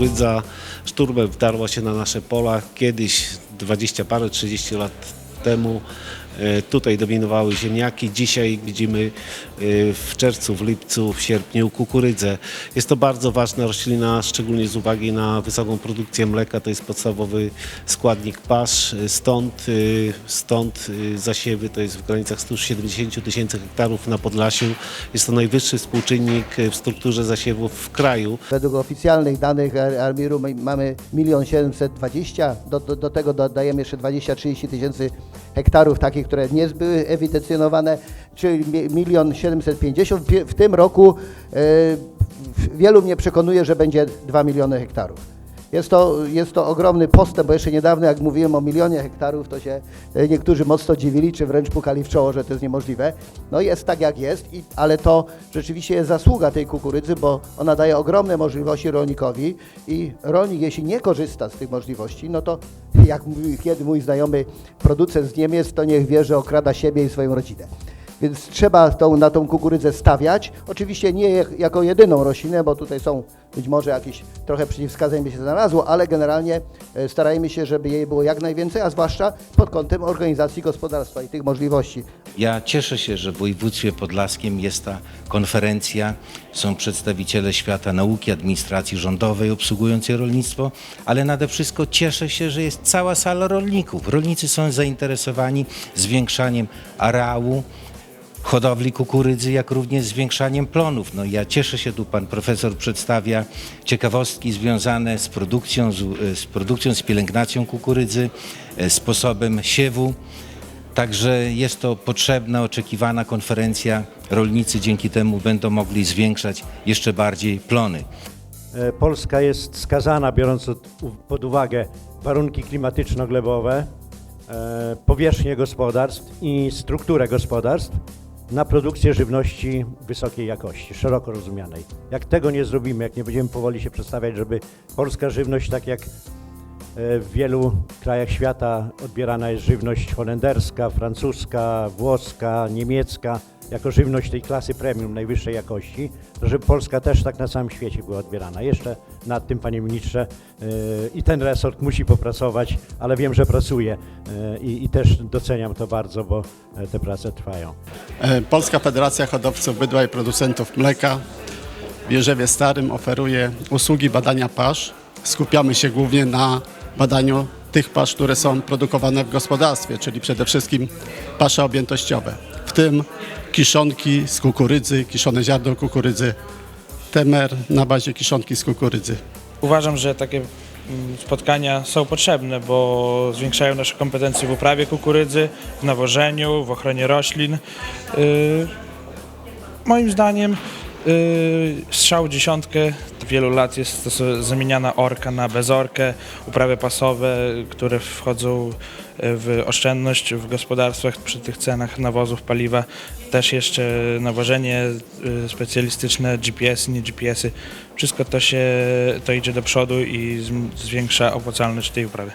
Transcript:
Kukurydza szturbem wdarła się na nasze pola. Kiedyś, 20 parę, 30 lat temu, tutaj dominowały ziemniaki. Dzisiaj widzimy e, w czerwcu, w lipcu, w sierpniu kukurydzę. Jest to bardzo ważna roślina, szczególnie z uwagi na wysoką produkcję mleka. To jest podstawowy składnik pasz. E, Stąd, e, stąd e, zasiewy to jest w granicach 170 tysięcy hektarów na Podlasiu. Jest to najwyższy współczynnik e, w strukturze zasiewów w kraju. Według oficjalnych danych Ar- Armiru my mamy 1 720 do, do, do tego dodajemy jeszcze 20-30 tysięcy hektarów takich, które nie były ewidencjonowane, czyli 1 750. W- tym roku e, wielu mnie przekonuje, że będzie 2 miliony hektarów. Jest to, jest to ogromny postęp, bo jeszcze niedawno, jak mówiłem o milionie hektarów, to się e, niektórzy mocno dziwili, czy wręcz pukali w czoło, że to jest niemożliwe. No jest tak, jak jest, i, ale to rzeczywiście jest zasługa tej kukurydzy, bo ona daje ogromne możliwości rolnikowi i rolnik, jeśli nie korzysta z tych możliwości, no to jak mówi kiedy mój znajomy producent z Niemiec, to niech wie, że okrada siebie i swoją rodzinę. Więc trzeba tą, na tą kukurydzę stawiać. Oczywiście nie jak- jako jedyną roślinę, bo tutaj są być może jakieś trochę przeciwwskazań by się znalazło, ale generalnie e, starajmy się, żeby jej było jak najwięcej, a zwłaszcza pod kątem organizacji gospodarstwa i tych możliwości. Ja cieszę się, że w województwie podlaskim jest ta konferencja, są przedstawiciele świata nauki, administracji rządowej obsługującej rolnictwo, ale nade wszystko cieszę się, że jest cała sala rolników. Rolnicy są zainteresowani zwiększaniem areału, hodowli kukurydzy, jak również zwiększaniem plonów. No ja cieszę się, tu pan profesor przedstawia ciekawostki związane z produkcją, z, z produkcją, z pielęgnacją kukurydzy, e, sposobem siewu. Także jest to potrzebna, oczekiwana konferencja. Rolnicy dzięki temu będą mogli zwiększać jeszcze bardziej plony. E, Polska jest skazana, biorąc pod uwagę warunki klimatyczno-glebowe, e, powierzchnię gospodarstw i strukturę gospodarstw na produkcję żywności wysokiej jakości, szeroko rozumianej. Jak tego nie zrobimy, jak nie będziemy powoli się przedstawiać, żeby polska żywność, tak jak e, w wielu krajach świata odbierana jest żywność holenderska, francuska, włoska, niemiecka, jako żywność tej klasy premium, najwyższej jakości, żeby Polska też tak na całym świecie była odbierana. Jeszcze nad tym, panie ministrze, yy, i ten resort musi popracować, ale wiem, że pracuje yy, i, i też doceniam to bardzo, bo e, te prace trwają. E, Polska Federacja Hodowców Bydła i Producentów Mleka w Jerzewie Starym oferuje usługi badania pasz. Skupiamy się głównie na badaniu tych pasz, które są produkowane w gospodarstwie, czyli przede wszystkim pasze objętościowe, w tym kiszonki z kukurydzy, kiszone ziarno kukurydzy, temer na bazie kiszonki z kukurydzy. Uważam, że takie mm, spotkania są potrzebne, bo zwiększają nasze kompetencje w uprawie kukurydzy, w nawożeniu, w ochronie roślin. Yy, moim zdaniem strzał dziesiątkę od wielu lat jest zamieniana orka na bezorkę, uprawy pasowe, które wchodzą yy, w oszczędność w gospodarstwach przy tych cenach nawozów, paliwa. Też jeszcze nawożenie yy, specjalistyczne, GPS-y, nie GPS-y. Wszystko to się to idzie do przodu i zwiększa opłacalność tej uprawy.